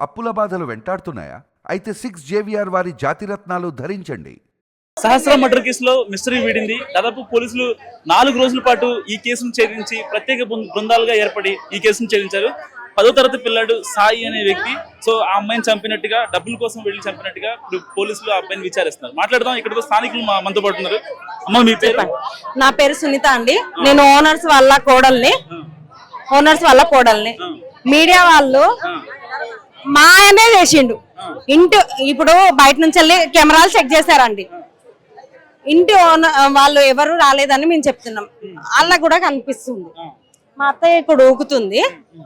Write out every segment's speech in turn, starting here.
అప్పుల బాధలు వెంటాడుతున్నాయా? అయితే సిక్స్ జేవిఆర్ వారి జాతిరత్నాలు ధరించండి. సహస్ర మర్డర్ కేసులో మిస్టరీ వీడింది. దాదాపు పోలీసులు నాలుగు రోజుల పాటు ఈ కేసును ఛేదించి ప్రత్యేక బృంద- బృందాలుగా ఏర్పడి ఈ కేసును ఛేదించారు. పదో తరగతి పిల్లాడు సాయి అనే వ్యక్తి. సో ఆ అమ్మాయిని చంపినట్టుగా డబ్బుల కోసం వెళ్ళి చంపినట్టుగా ఇప్పుడు పోలీసులు ఆ అబ్బాయిని విచారిస్తున్నారు. మాట్లాడదాం. ఇక్కడ స్థానికులు మా- మనతో పాటు ఉన్నారు. అమ్మ మీ పేరు? నా పేరు సునీత అండి. నేను ఓనర్స్ వాళ్ళ కోడల్ని. ఓనర్స్ వాళ్ళ కోడల్ని. మీడియా వాళ్ళు మా ఆయనే చేసిండు ఇంటి ఇప్పుడు బయట నుంచి వెళ్ళి కెమెరాలు చెక్ చేశారండి. ఇంటి ఓనర్ వాళ్ళు ఎవరు రాలేదని మేము చెప్తున్నాం. వాళ్ళకు కూడా కనిపిస్తుంది. మా అత్తయ్య ఇక్కడ ఊకుతుంది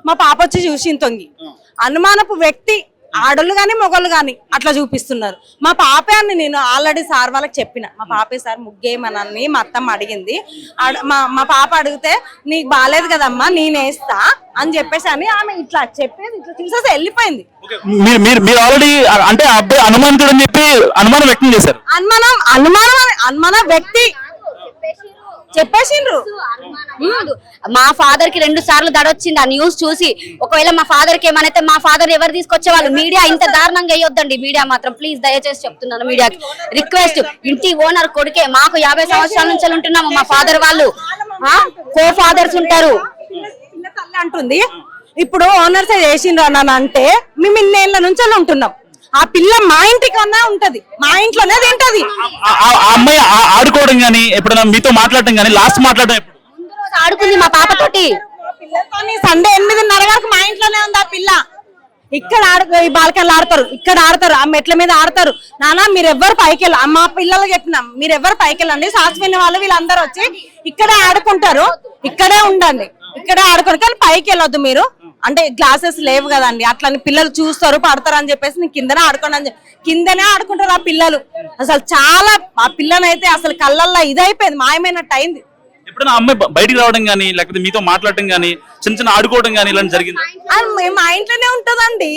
మా పాప వచ్చి చూసి తొంగి. అనుమానపు వ్యక్తి ఆడోళ్ళు గాని మొగలు గాని అట్లా చూపిస్తున్నారు. మా పాపే అని నేను ఆల్రెడీ సార్ వాళ్ళకి చెప్పిన. మా పాపే సార్ ముగ్గేయమనని మా అత్తమ్మ అడిగింది. మా మా పాప అడిగితే నీకు బాగాలేదు కదమ్మా నేనేస్తా అని చెప్పేసి అని ఆమె ఇట్లా చెప్పేసి ఇట్లా చూసేసి వెళ్ళిపోయింది. మీరు ఆల్రెడీ అంటే అబ్బాయి అనుమానితుడు అని చెప్పి అనుమానం వ్యక్తం చేశారు. అనుమానం అనుమానం అని- అనుమాన వ్యక్తి చెప్పేసిండ్రు. మా ఫాదర్కి రెండు సార్లు దడొచ్చింది ఆ న్యూస్ చూసి. ఒకవేళ మా ఫాదర్కి ఏమైతే మా ఫాదర్ ఎవరు తీసుకొచ్చేవాళ్ళు మీడియా ఇంత దారుణంగా వేయొద్దండి. మీడియా మాత్రం ప్లీజ్ దయచేసి చెప్తున్నాను మీడియాకి రిక్వెస్ట్ ఇంటి ఓనర్ కొడుకే మాకు యాభై సంవత్సరాల నుంచి ఉంటున్నాము మా ఫాదర్ వాళ్ళు. కో ఫాదర్స్ ఉంటారు. అంటుంది ఇప్పుడు ఓనర్స్ చేసిండ్రు అని అంటే మేము ఇన్నేళ్ళ నుంచి ఉంటున్నాం. ఆ పిల్ల మా ఇంటికన్నా ఉంటది. మా ఇంట్లోనే తింటది. ఆ- అమ్మాయి ఆ- ఆడుకోవడం కానీ ఎప్పుడైనా మీతో మాట్లాడటం కానీ లాస్ట్ మాట్లాడడం ఎప్పుడు? ముందు రోజు ఆడుకుంది మా పాపతోటి. పిల్లతోని సండే ఎనిమిదిన్నర వరకు మా ఇంట్లోనే ఉంది ఆ పిల్ల. ఇక్కడ ఆడు ఈ బాల్కన్లు ఆడతారు. ఇక్కడ ఆడతారు. ఆ మెట్ల మీద ఆడతారు. నానా మీరు ఎవ్వరు పైకి వెళ్ళ మా పిల్లలకి చెప్పినాం. మీరు ఎవరు పైకి వెళ్ళండి శాశ్వత వాళ్ళు వీళ్ళందరూ వచ్చి ఇక్కడే ఆడుకుంటారు. ఇక్కడే ఉండండి. ఇక్కడే ఆడుకోండి. కానీ పైకి వెళ్ళొద్దు మీరు. అంటే గ్లాసెస్ లేవు కదండి. అట్లని పిల్లలు చూస్తారు పడతారు అని చెప్పేసి నేను కిందనే ఆడుకోండి అని కిందనే ఆడుకుంటారు ఆ పిల్లలు. అసలు చాలా ఆ పిల్లనైతే అసలు కళ్ళల్లో ఇదైపోయింది మాయమైనట్టు అయింది. ఎప్పుడైనా అమ్మాయి బయటికి రావడం కానీ లేకపోతే మీతో మాట్లాడటం కానీ చిన్న చిన్న ఆడుకోవడం కానీ ఇలాంటి జరిగింది? మే- ఇంట్లోనే ఉంటదండి.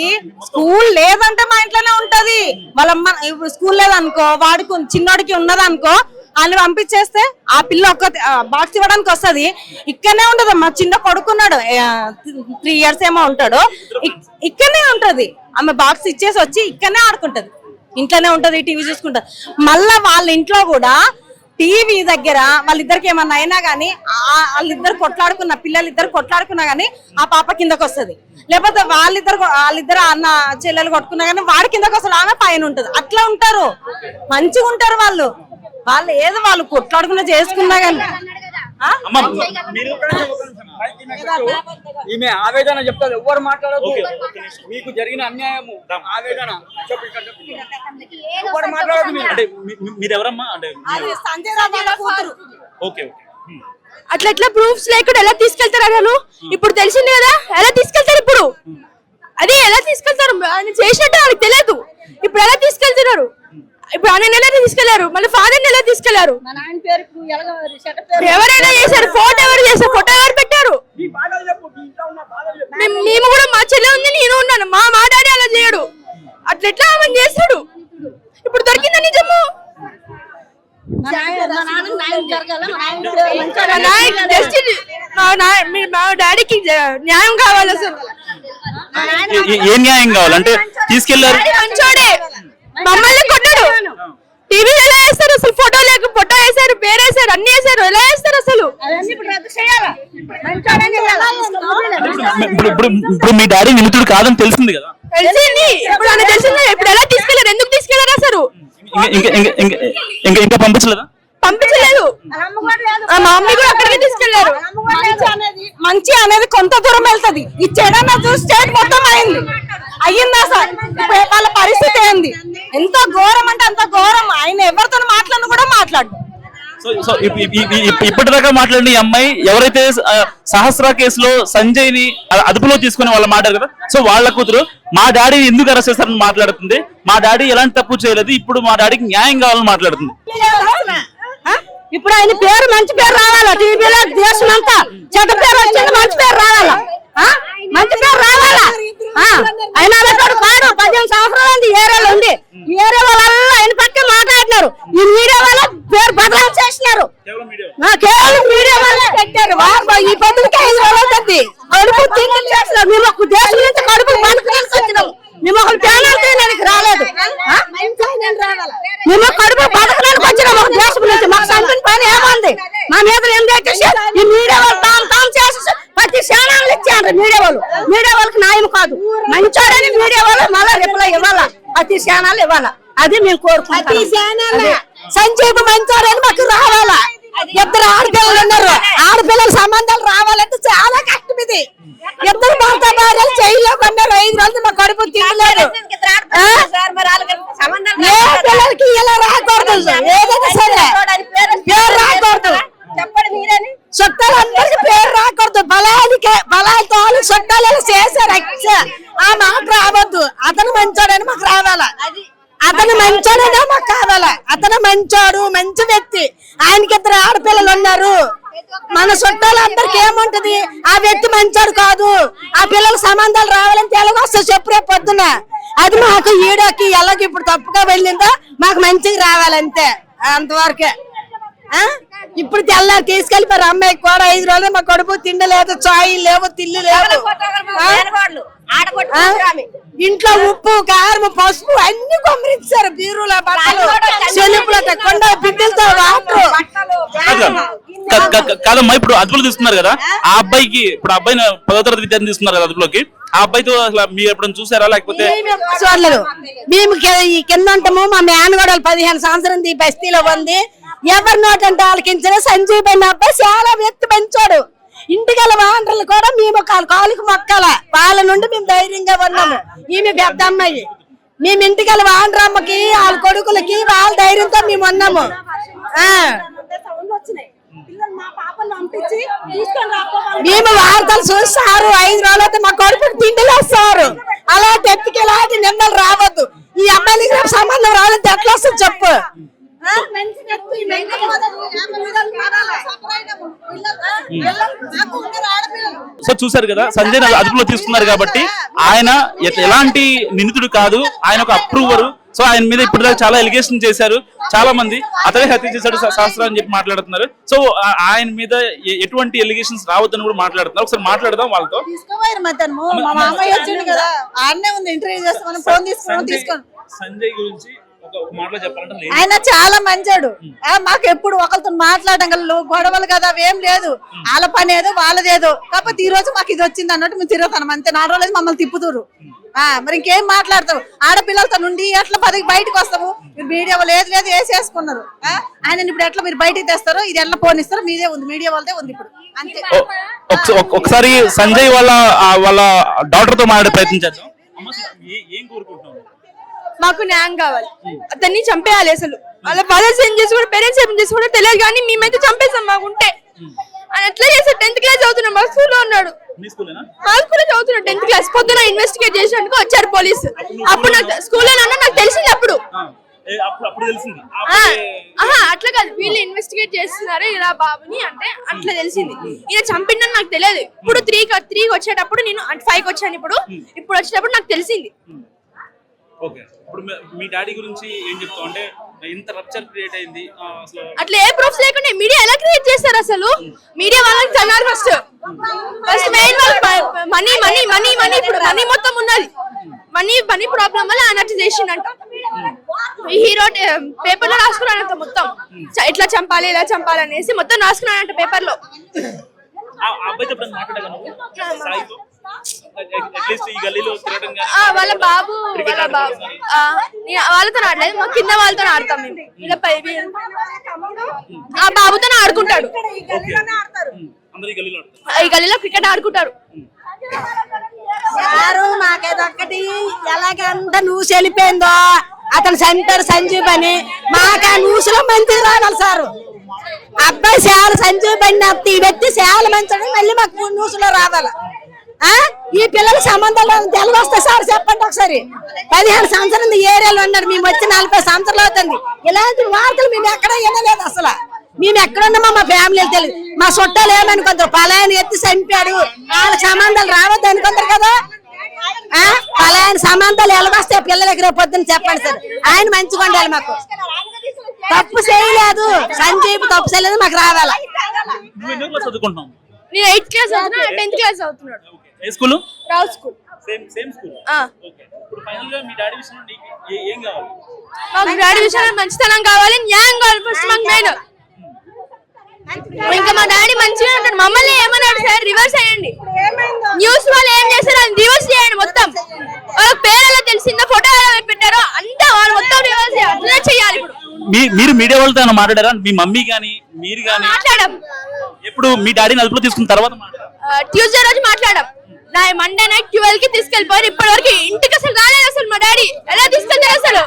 స్కూల్ లేదంటే మా ఇంట్లోనే ఉంటది. వాళ్ళ అమ్మ ఇప్పుడు స్కూల్ లేదనుకో వాడికి చిన్నోడికి ఉన్నదనుకో వాళ్ళని పంపించేస్తే ఆ పిల్ల ఒక్క బాక్స్ ఇవ్వడానికి వస్తది. ఇక్కడనే ఉంటది మా చిన్న కొడుకున్నాడు. త్రీ ఇయర్స్ ఏమో ఉంటాడు. ఇక్కడనే ఉంటది. ఆమె బాక్స్ ఇచ్చేసి వచ్చి ఇక్కడనే ఆడుకుంటది. ఇంట్లోనే ఉంటది టీవీ చూసుకుంటది. మళ్ళా వాళ్ళ ఇంట్లో కూడా టీవీ దగ్గర వాళ్ళిద్దరికి ఏమన్నా అయినా కానీ వాళ్ళిద్దరు కొట్లాడుకున్న పిల్లలు ఇద్దరు కొట్లాడుకున్నా కానీ ఆ పాప కిందకు వస్తది. లేకపోతే వాళ్ళిద్దరు వాళ్ళిద్దరు అన్న చెల్లెలు కొట్టుకున్నా కానీ వాడి కిందకు వస్తుంది. ఆమె పైన ఉంటది. అట్లా ఉంటారు. మంచిగా ఉంటారు వాళ్ళు. వాళ్ళు ఏదో వాళ్ళు కొట్లాడుకున్నా చేసుకున్నా ఈమె ఆవేదన చెప్తారు. ఎవరు మాట్లాడదు మీకు జరిగిన అన్యాయము. ఆవేదన. చెప్పు ఇక్కడ చెప్పు. ఎవరు మాట్లాడదు మీరు. అంటే మీ- మీ- మీరు. ఎవరమ్మా అంటే ఓకే ఓకే. అట్లా ఎట్లా ప్రూఫ్స్ లేకుండా ఎలా తీసుకెళ్తారు అసలు ఇప్పుడు తెలిసింది కదా? ఎలా తీసుకెళ్తారు ఇప్పుడు? అదే ఎలా తీసుకెళ్తారు? ఆయన చేసినట్టు వాళ్ళకి తెలియదు. ఇప్పుడు ఎలా తీసుకెళ్తున్నారు? ఇప్పుడు ఆయన ఎలా తీసుకెళ్ళారు. మళ్ళీ ఫాదర్ ఎలా తీసుకెళ్ళారు. ఎవరైనా చేశారు ఫోటో ఎవరు చేశారు ఫోటో ఎవరు పెట్టారు? మేము కూడా మా చెల్లె ఉంది నేను ఉన్నాను. మా మా డాడీ అలా చేయడు. అట్లా ఎట్లా ఆమె చేస్తాడు? ఇప్పుడు దొరికిందా నిజము? మా డాడీకి న్యాయం కావాలి అసలు? ఏ- న్యాయం కావాలంటే తీసుకెళ్ళారు. మంచోడే. మమ్మల్ని కొట్టాడు టీవీ ఎలా వేస్తారు? అసలు ఫోటో లేక ఫోటో వేశారు పేరు వేశారు అన్ని వేశారు ఎలా వేస్తారు అసలు? ఇప్పుడు ఇప్పుడు ఇప్పుడు మీ డాడీ నిమితుడు కాదని తెలిసింది కదా. తెలిసింది. ఇప్పుడు ఆయన తెలిసింది. ఇప్పుడు ఎలా తీసుకెళ్ళారు? ఎందుకు తీసుకెళ్ళారు అసలు? ఇంకా ఇంకా పంపించలేదా? మా మమ్మీ కూడా అక్కడికి తీసుకెళ్ళారు. మంచి అనేది మంచి అనేది కొంత దూరం వెళ్తది. ఈ చూసి స్టేట్ మొత్తం అయింది. అయ్యిందా సార్? వాళ్ళ పరిస్థితి ఏంది? ఎంత ఘోరం అంటే అంత ఘోరం. ఆయన ఎవరితో మాట్లాడిన కూడా మాట్లాడు. సో సో ఇప్- ఇప్- ఇప్- ఇప్- ఇప్పటిదాకా మాట్లాడిన ఈ అమ్మాయి ఎవరైతే సహస్ర కేసులో సంజయ్ని అదుపులో తీసుకుని వాళ్ళు మాట్లాడారు కదా? సో వాళ్ళ కూతురు మా డాడీ ఎందుకు అరెస్ట్ చేస్తారని మాట్లాడుతుంది? మా డాడీ ఎలాంటి తప్పు చేయలేదు. ఇప్పుడు మా డాడీకి న్యాయం కావాలని మాట్లాడుతుంది. ఇప్పుడు ఆయన పేరు మంచి పేరు రావాలా? టీవీలో దేశం అంతా చెడ్డ పేరు వచ్చింది మంచి పేరు రావాలా? ఆ? మంచి పేరు రావాలా? ఆయన అలాంటి కాడు పదిహేను సంవత్సరాలు ఉంది ఏరియాలో ఉంది. ఏరియా వాళ్ళ ఆయన పక్క మాట్లాడినారు. ఈ మీడియా వాళ్ళ పేరు బదలాం చేసినారు. కేవలం మీడియా వాళ్ళే పెట్టారు. ఈ పొద్దులకి ఐదు రోజులు అవుతుంది కడుపు తిండి చేస్తున్నారు. మేము ఒక దేశం నుంచి కడుపు మనకు వచ్చినాం. మేము ఒకరు ప్యానాలు తీయడానికి రాలేదు? మేము కడుపు బతకడానికి వచ్చిన. ఒక దేశం నుంచి. మాకు చంపిన పని ఏముంది? మా మీద ఏం చేసేసి ఈ మీడియా మీడియా వాళ్ళు. మీడియా వాళ్ళకి న్యాయం కాదు. మంచోడని మీడియా వాళ్ళు మళ్ళీ రిప్లై ఇవ్వాలా? ప్రతి క్షణాలు ఇవ్వాలా? అది మేము కోరుకుంటాం. సంజీవ్ మంచోడని మాకు రావాలా? ఇద్దరు ఆడపిల్లలు ఉన్నారు. ఆడపిల్లల సంబంధాలు రావాలంటే చాలా కష్టం ఇది. ఇద్దరు భర్త భార్యలు జైల్లో కొన్నారు. ఐదు రోజులు మా కడుపు తినలేదు? ఏ పిల్లలకి ఇలా రాకూడదు. ఏదైనా సరే పేరు రాకూడదు చెప్పండి మీరని చుట్టాలు అందరికి పేరు రాకూడదు బలానికి బలాలతో వాళ్ళు చుట్టాలు ఇలా చేశారు. ఆ మాట రావద్దు. అతను మంచోడని మాకు రావాలా. అతను మంచోడనే మాకు కావాలా. అతను మంచోడు మంచి వ్యక్తి. ఆయనకి ఇద్దరు ఆడపిల్లలు ఉన్నారు. మన చుట్టాలందరికి ఏముంటది? ఆ వ్యక్తి మంచోడు కాదు. ఆ పిల్లల సంబంధాలు రావాలని తెలుగు వస్తే చెప్పు రేపు పొద్దున అది మాకు ఈడోకి ఎలాగ ఇప్పుడు తప్పుగా వెళ్ళిందో మాకు మంచిగా రావాలంతే. అంతవరకే? ఇప్పుడు తెల్లారి తీసుకెళ్ళిపోయారు అమ్మాయికి కూడా ఐదు రోజులు మా కడుపు తిండి లేదు చాయ్ లేవు తిల్లి లేవు? ఇంట్లో ఉప్పు కారం పసుపు అన్ని కొమ్మరించారు బీరులో బట్టలు చెలుపులు కొండ బిడ్డలతో వాటర్ కాదు కాదు, కాదు, కాదు, కాదమ్మా ఇప్పుడు అదుపులో తీసుకున్నారు కదా? ఆ? అబ్బాయికి ఇప్పుడు అబ్బాయిని పదో తరగతి విద్యార్థి తీసుకున్నారు కదా అదుపులోకి? ఆ అబ్బాయితో అసలు మీరు ఎప్పుడైనా చూసారా లేకపోతే చూడలేదు మేము కింద ఉంటాము మా మేనగోడలు పదిహేను సంవత్సరం ఈ బస్తీలో ఉంది. ఎవరి నోటంటే ఆలకించిన సంజీవ్ అన్న అబ్బాయి చాలా వ్యక్తి పెంచాడు ఇంటిగల వాండ్రలు కూడా మేము కాలుకు మొక్కల. వాళ్ళ నుండి మేము ధైర్యంగా ఉన్నాము. ఈమె పెద్ద అమ్మాయి. మేము ఇంటిగల వాండ్రమ్మకి వాళ్ళ కొడుకులకి వాళ్ళ ధైర్యంతో మేము ఉన్నాము. ఆ. మేము వార్తలు చూస్తారు. ఐదు రోజులైతే మా కొడుకు తిండిలు వస్తారు. అలా తెప్పికి ఇలాంటి నిందలు రావద్దు. ఈ అమ్మాయిలకి సంబంధం రావాలంటే ఎట్లా వస్తుంది చెప్పు? ఆ? మంచి వ్యక్తి, మంచి మొదలు, యాభై నిమిషాలు మారాలి. నాకు ఉన్నారు ఆడపిల్లలు. సో చూసారు కదా సంజయ్ అదుపులో తీసుకున్నారు కాబట్టి ఆయన ఎలాంటి నిందితుడు కాదు ఆయన ఒక అప్రూవర్ సో ఆయన మీద ఇప్పుడు చాలా ఎలిగేషన్ చేశారు చాలా మంది. అతనే హత్య చేశాడు శాస్త్రం అని చెప్పి మాట్లాడుతున్నారు. సో ఆయన మీద ఎటువంటి ఎలిగేషన్స్ రావద్దని కూడా మాట్లాడుతున్నారు. ఒకసారి మాట్లాడదాం వాళ్ళతో. సంజయ్ గురించి ఆయన చాలా మంచోడు. ఆ, మాకు ఎప్పుడు ఒకరితో మాట్లాడడం గల గొడవలు కదా అవేం లేదు. వాళ్ళ పని ఏదో వాళ్ళదేదో కాకపోతే ఈ రోజు మాకు ఇది వచ్చింది అన్నట్టు మేము తిరుగుతాం. అంతే నాలుగు రోజులు మమ్మల్ని తిప్పుతురు ఆ మరి ఇంకేం మాట్లాడతావు? ఆడపిల్లలతో నుండి ఎట్లా పది బయటకు వస్తాము మీరు మీడియా లేదు లేదు వేసేసుకున్నారు. ఆ? ఆయన ఇప్పుడు ఎట్లా మీరు బయటికి తెస్తారు ఇది ఎట్లా ఫోన్ ఇస్తారు మీదే ఉంది. మీడియా వాళ్ళదే ఉంది ఇప్పుడు. అంతే. ఒకసారి సంజయ్ వాళ్ళ వాళ్ళ డాక్టర్తో మాట్లాడే ప్రయత్నం చేద్దాం. అమ్మ, అసలు ఏ- ఏం కోరుకుంటున్నావు? మాకు న్యాయం కావాలి. అతన్ని చంపేయాలి అసలు. వాళ్ళ ఫాదర్స్ ఏం చేసుకోవడం పేరెంట్స్ ఏం చేసుకోవడం తెలియదు కానీ మేమైతే చంపేసాం మాకుంటే ఆయన ఎట్లా చేశాడు? టెన్త్ క్లాస్ చదువుతున్నాం మా స్కూల్లో ఉన్నాడు. మీ స్కూల్లో చదువుతున్నాడు టెన్త్ క్లాస్ పొద్దున ఇన్వెస్టిగేట్ చేసినందుకు వచ్చారు పోలీసు అప్పుడు నాకు స్కూల్లో నాకు తెలిసింది అప్పుడు. అట్లా కాదు. వీళ్ళు ఇన్వెస్టిగేట్ చేస్తున్నారు ఇలా బాబుని అంటే అట్లా తెలిసింది. ఈయన చంపిండని నాకు తెలియదు. ఇప్పుడు త్రీ త్రీకి వచ్చేటప్పుడు నేను ఫైవ్కి వచ్చాను ఇప్పుడు. ఇప్పుడు వచ్చేటప్పుడు నాకు తెలిసింది. ఓకే. ఇప్పుడు మీ- మీ డాడీ గురించి ఏం చెప్తావు? అంటే ఇంత రప్చర్ క్రియేట్ అయింది. ఆ, అసలు అట్లా ఏ ప్రూఫ్స్ లేకుండా మీడియా ఎలా క్రియేట్ చేస్తారు అసలు? మీడియా వాళ్ళకి తన్నారు first first main money money money money ఇప్పుడు మనీ మొత్తం ఉన్నది. మనీ మనీ ప్రాబ్లం వల్ల ఆయన అట్లా చేసిండంట ఈ హీరో పేపర్లో రాసుకున్నాడంట మొత్తం. ఎట్లా చంపాలి ఎలా చంపాలి అనేసి మొత్తం రాసుకున్నాడంట పేపర్లో. అబ్బాయితో వాళ్ళ బాబు వాళ్ళ బాబు. ఆ, నే- వాళ్ళతో ఆడలేదు మా కింద వాళ్ళతో ఆడతాం మేము. ఇలా పై ఆ బాబుతో ఆడుకుంటాడు. అందరి గల్లీలో ఆడతారు. ఈ గల్లీలో క్రికెట్ ఆడుకుంటారు. సారు మాకేదొక్కటి ఎలాగంత న్యూస్ వెళ్ళిపోయిందో అతను సెంటర్ సంజీవ్ అని మాకు ఆ న్యూస్లో మంచిగా రావాలి సారు. అబ్బాయి సేల సంజీవ్ అని వ్యక్తి సేల మంచడం మళ్ళీ మాకు న్యూస్లో రావాలి. ఈ పిల్లల సంబంధాలు తెలుగు వస్తే సార్ చెప్పండి ఒకసారి. పదిహేను సంవత్సరం ఈ ఏరియాలో ఉన్నారు మేము వచ్చి నలభై సంవత్సరాలు అవుతుంది. ఇలాంటి వార్తలు మేము ఎక్కడ వినలేదు అసలు. మేము ఎక్కడున్నామో మా ఫ్యామిలీ తెలియదు మా చుట్టాలు ఏమనుకుంటారు? పలాయని ఎత్తి చంపాడు. వాళ్ళ సంబంధాలు రావద్దు అనుకుంటారు కదా? ఆ? పలాయని సంబంధాలు ఎలాగొస్తే పిల్లలకి రేపు పొద్దున్న చెప్పండి సార్. ఆయన మంచిగా ఉండాలి మాకు. తప్పు చేయలేదు. సంజీవ్ తప్పు చేయలేదు మాకు రావాలా? నేను ఎయిత్ క్లాస్ అవుతున్నా టెన్త్ క్లాస్ అవుతున్నాడు ఏ school? Rao school. Same same school. ఆ. ఓకే. ఇప్పుడు ఫైనల్గా మీ డాడీ విషయంలో నీకు ఏ- ఏం కావాలి? మాకు డాడీ విషయంలో మంచితనం కావాలి న్యాయం కావాలి ఫస్ట్ మాకు మెయిన్ ఇంకా మా డాడీ మంచిగా ఉంటాడు. మమ్మల్ని ఏమన్నాడు సార్? రివర్స్ అయ్యండి న్యూస్ వాళ్ళు ఏం చేశారు అది రివర్స్ చేయండి మొత్తం. వాళ్ళ పేరు తెలిసిందో ఫోటో ఎలా పెట్టారో అంతా వాళ్ళు మొత్తం రివర్స్ చేయాలి. అట్లనే చేయాలి మీరు మీడియా వాళ్ళతో మాట్లాడారా? మీ మమ్మీ కానీ మీరు కానీ మాట్లాడాం ఎప్పుడు మీ డాడీని అదుపులో తీసుకున్న తర్వాత మాట్లాడారా? ట్యూస్డే రోజు మాట్లాడాం. నా మండే నైట్ ట్వెల్వ్కి తీసుకెళ్ళిపోయారు ఇప్పటి వరకు ఇంటికి అసలు రాలేదు అసలు మా డాడీ. ఎలా తీసుకెళ్తారు అసలు